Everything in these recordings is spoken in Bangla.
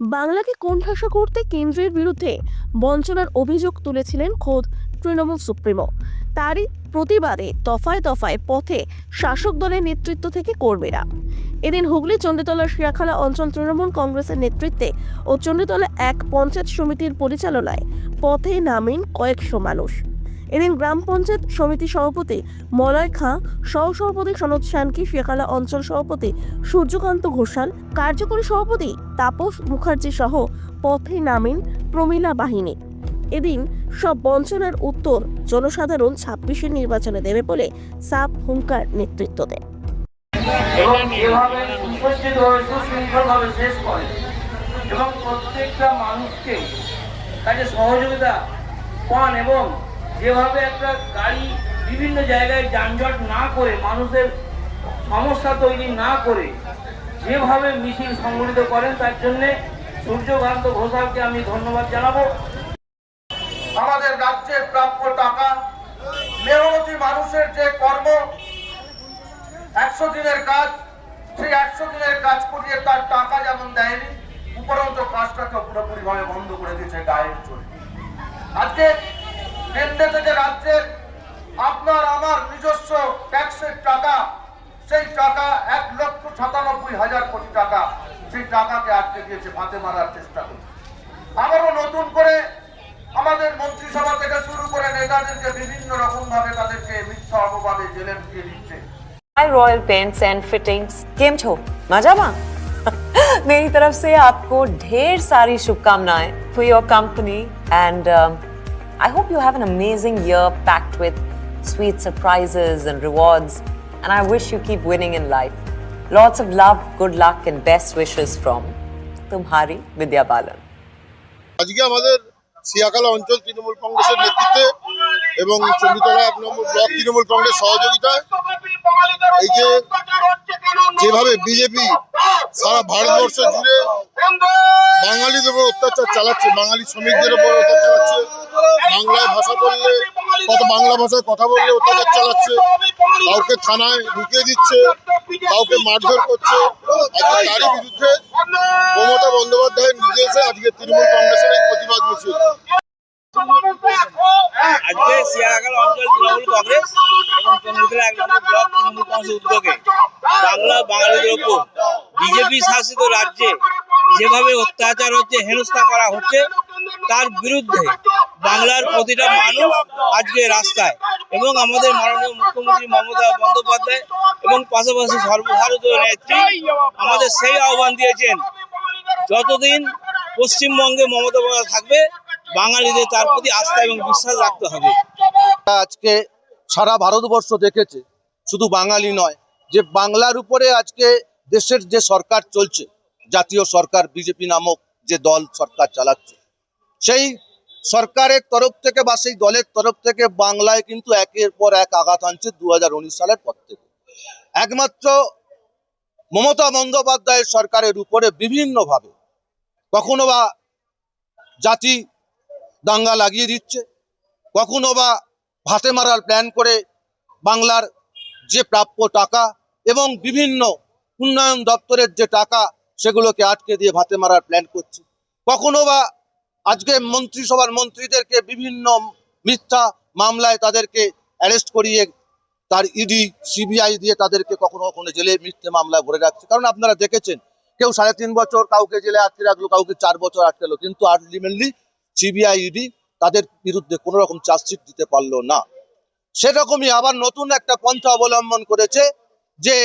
বাংলাকে কোণঠাসা করতে কেন্দ্রের বিরুদ্ধে বঞ্চনার অভিযোগ তুলেছিলেন খোদ তৃণমূল সুপ্রিমো। তারই প্রতিবাদে দফায় দফায় পথে শাসক দলের নেতৃত্ব থেকে কর্মীরা। এদিন হুগলি চণ্ডীতলার শিয়াখালা অঞ্চল তৃণমূল কংগ্রেসের নেতৃত্বে ও চণ্ডীতলা এক পঞ্চায়েত সমিতির পরিচালনায় পথে নামেন কয়েকশো মানুষ। এদিন গ্রাম পঞ্চায়েত সমিতি সভাপতি মলয় খাঁ, সহসভাপতি সনদ শানকি শিয়াখালা অঞ্চল সভাপতি সূর্যকান্ত ঘোষাল, কার্যকরী সভাপতি তাপস মুখার্জি সহ পথে নামেন প্রমীলা বাহিনী। এদিন সব বঞ্চনার উত্তর জনসাধারণ ছাব্বিশের নির্বাচনে দেবে বলে সাপ হুঙ্কার নেতৃত্ব দেয়। এবং এভাবে সুশৃঙ্খলভাবে শেষ করে। এবং প্রত্যেকটা মানুষকে কাজে সহযোগিতা পান এবং যেভাবে একটা গাড়ি বিভিন্ন জায়গায় যানজট না করে, মানুষের সমস্যা তৈরি না করে যেভাবে মিছিল সংগঠিত করেন, তার জন্যে সূর্যকান্ত ঘোষালকে আমি ধন্যবাদ জানাব। আমাদের রাজ্যের প্রাপ্য টাকা, মেহনতি মানুষের যে কর্ম, একশো দিনের কাজ, সেই একশো দিনের কাজ করিয়ে তার টাকা যেমন দেয়নি, উপরন্ত কাজটাকে পুরোপুরিভাবে বন্ধ করে দিয়েছে গায়ের চলে। আজকে রাজ্যের আপনার আমার নিজস্ব ট্যাক্সের টাকা সেই টাকা এক লক্ষ সাতানব্বই হাজার কোটি টাকা সেই টাকাকে আটকে দিয়েছে ফাঁতে মারার চেষ্টা করছে আবারও নতুন করে আমাদের মন্ত্রিসভা থেকে শুরু করে নেতাদেরকে বিভিন্ন রকম ভাবে তাদেরকে মিথ্যা অপবাদে জেলে ঢুকিয়ে দিচ্ছে hi royal paints and fittings केम छो मजामा मेरी तरफ से आपको ढेर सारी शुभकामनाएं for your company and I hope you have an amazing year packed with sweet surprises and rewards, and I wish you keep winning in life. Lots of love, good luck, and best wishes from Tumhari Vidya Balan. Siakhala অঞ্চল তৃণমূল কংগ্রেসের নেতৃত্বে এবং চণ্ডীতলা এক নম্বর ব্লক তৃণমূল কংগ্রেস সহযোগিতায় এই যে যেভাবে বিজেপি সারা ভারতবর্ষ জুড়ে বাঙালিদের উপর অত্যাচার চালাচ্ছে বাঙালি শ্রমিকদের উপর অত্যাচার চালাচ্ছে বাংলায় ভাষা বললে, কত বাংলা ভাষায় কথা বললে অত্যাচার চালাচ্ছে, কাউকে থানায় ঢুকিয়ে দিচ্ছে, কাউকে মারধর করছে। তারই বিরুদ্ধে মমতা বন্দ্যোপাধ্যায়ের নির্দেশে আজকে তৃণমূল কংগ্রেসের এই প্রতিবাদ মিছিল। আজকে শিয়াখাল অঞ্চল তৃণমূল কংগ্রেস এবং নম্বর ব্লক তৃণমূল কংগ্রেসের উদ্যোগে বাংলা বাঙালিদের উপর বিজেপি শাসিত রাজ্যে যেভাবে অত্যাচার হচ্ছে, হেনস্থা করা হচ্ছে, তার বিরুদ্ধে বাংলার প্রতিটা মানুষ আজকে রাস্তায় এবং আমাদের মাননীয় মুখ্যমন্ত্রী মমতা বন্দ্যোপাধ্যায় এবং পাশাপাশি সর্বভারতীয় নেত্রী আমাদের সেই আহ্বান দিয়েছেন, যতদিন পশ্চিমবঙ্গে মমতা বন্দ্যোপাধ্যায় থাকবে, বাঙালিদের তার প্রতি আস্থা এবং বিশ্বাস রাখতে হবে। আজকে সারা ভারতবর্ষ দেখেছে, শুধু বাঙালি নয়, যে বাংলার উপরে আজকে দেশের যে সরকার চলছে, জাতীয় সরকার, বিজেপি নামক যে দল সরকার চালাচ্ছে, সেই সরকারের তরফ থেকে বা সেই দলের তরফ থেকে বাংলায় কিন্তু একের পর এক আঘাত আনছে দু হাজার উনিশ সালের পর থেকে। একমাত্র মমতা বন্দ্যোপাধ্যায়ের সরকারের উপরে বিভিন্নভাবে কখনো বা জাতি দাঙ্গা লাগিয়ে দিচ্ছে, কখনো বা ভাতে মারার প্ল্যান করে বাংলার যে প্রাপ্য টাকা এবং বিভিন্ন উন্নয়ন দপ্তরের যে টাকা সেগুলোকে আটকে দিয়ে ভাতে মারার প্ল্যান করছে, কখনো বা আজকে মন্ত্রিসভার মন্ত্রীদেরকে বিভিন্ন মিথ্যা মামলায় তাদেরকে অ্যারেস্ট করিয়ে তার ইডি, সিবিআই দিয়ে তাদেরকে কখনো কখনো জেলে মিথ্যে মামলায় ভরে রাখছে। কারণ আপনারা দেখেছেন, কেউ সাড়ে তিন বছর কাউকে জেলে আটকে রাখল, কাউকে চার বছর আটকালো কিন্তু আলটিমেটলি সিবিআই, ইডি তাদের বিরুদ্ধে কোনো রকম চার্জশিট দিতে পারল না। সেরকমই আবার নতুন একটা পন্থা অবলম্বন করেছে যে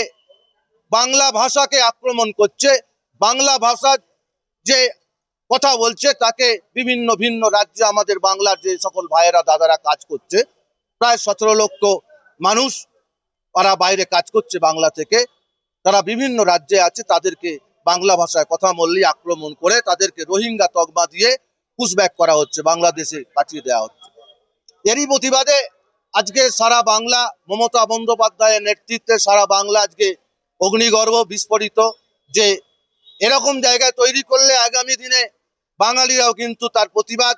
বাংলা ভাষাকে আক্রমণ করছে। বাংলা ভাষা যে কথা বলছে, তাকে বিভিন্ন ভিন্ন রাজ্যে আমাদের বাংলার যে সকল ভাইয়েরা, দাদারা কাজ করছে, প্রায় সতেরো লক্ষ মানুষ তারা বাইরে কাজ করছে বাংলা থেকে। তারা বিভিন্ন রাজ্যে আছে, তাদেরকে বাংলা ভাষায় কথা বললেই আক্রমণ করে তাদেরকে রোহিঙ্গা তকমা দিয়ে পুশব্যাক করা হচ্ছে, বাংলাদেশে পাঠিয়ে দেওয়া হচ্ছে। এরই প্রতিবাদে আজকে সারা বাংলা, মমতা বন্দ্যোপাধ্যায়ের নেতৃত্বে সারা বাংলা আজকে অগ্নিগর্ভ বিস্ফোরিত, যে এরকম জায়গায় তৈরি করলে আগামী দিনে বাঙালিরাও কিন্তু তার প্রতিবাদ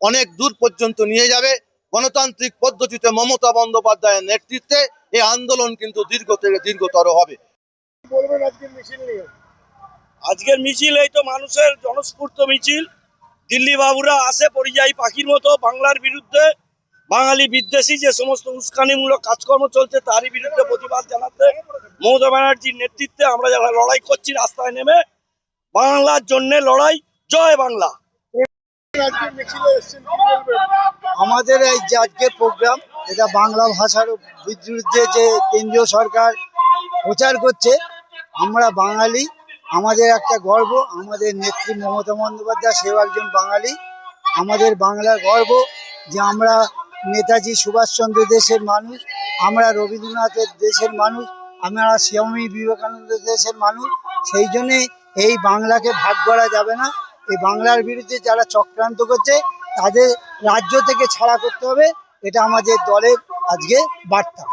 অনেক দূর পর্যন্ত নিয়ে যাবে। গণতান্ত্রিক পদ্ধতিতে মমতা বন্দ্যোপাধ্যায়ের নেতৃত্বে এই আন্দোলন কিন্তু দীর্ঘ থেকে দীর্ঘতর হবে। আজকের মিছিল এই তো মানুষের জনস্ফূর্ত মিছিল। দিল্লি বাবুরা আসে পরিযায়ী পাখির মতো বাংলার বিরুদ্ধে। বাঙালি বিদ্বেষী যে সমস্ত উস্কানিমূলক কাজকর্ম চলছে তারই বিরুদ্ধে প্রতিবাদ জানাতে মমতা ব্যানার্জির নেতৃত্বে আমরা যারা লড়াই করছি রাস্তায় নেমে বাংলার জন্য লড়াই জয় বাংলা। আমাদের এই যে আজকের প্রোগ্রাম এটা বাংলা ভাষার বিরুদ্ধে যে কেন্দ্রীয় সরকার প্রচার করছে, আমরা বাঙালি, আমাদের একটা গর্ব, আমাদের নেত্রী মমতা বন্দ্যোপাধ্যায় সেও একজন বাঙালি, আমাদের বাংলার গর্ব যে আমরা নেতাজি সুভাষচন্দ্র দেশের মানুষ, আমরা রবীন্দ্রনাথের দেশের মানুষ, আমরা স্বামী বিবেকানন্দ দেশের মানুষ, সেই জন্যে এই বাংলাকে ভাগ করা যাবে না। এই বাংলার বিরুদ্ধে যারা চক্রান্ত করছে, তাদের রাজ্য থেকে ছাড়া করতে হবে, এটা আমাদের দলের আজকে বার্তা।